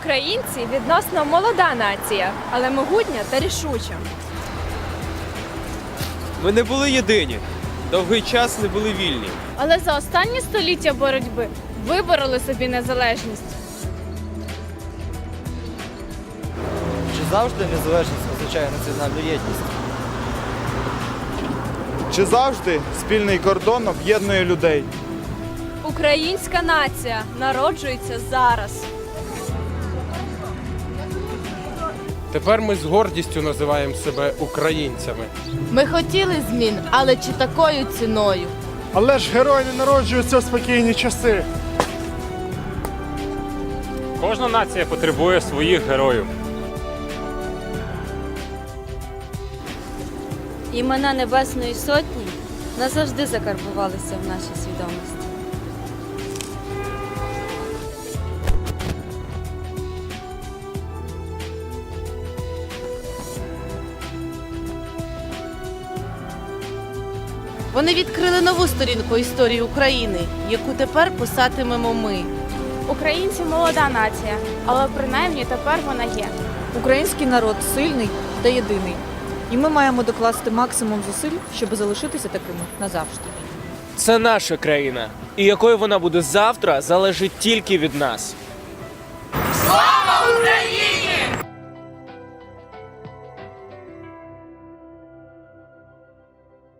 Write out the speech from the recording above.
Українці відносно молода нація, але могутня та рішуча. Ми не були єдині. Довгий час не були вільні. Але за останні століття боротьби вибороли собі незалежність. Чи завжди незалежність означає національну єдність? Чи завжди спільний кордон об'єднує людей? Українська нація народжується зараз. Тепер ми з гордістю називаємо себе українцями. Ми хотіли змін, але чи такою ціною? Але ж герої не народжуються у спокійні часи. Кожна нація потребує своїх героїв. Імена Небесної Сотні назавжди закарбувалися в нашій свідомості. Вони відкрили нову сторінку історії України, яку тепер писатимемо ми. Українці молода нація, але принаймні тепер вона є. Український народ сильний та єдиний. І ми маємо докласти максимум зусиль, щоб залишитися такими назавжди. Це наша країна. І якою вона буде завтра, залежить тільки від нас.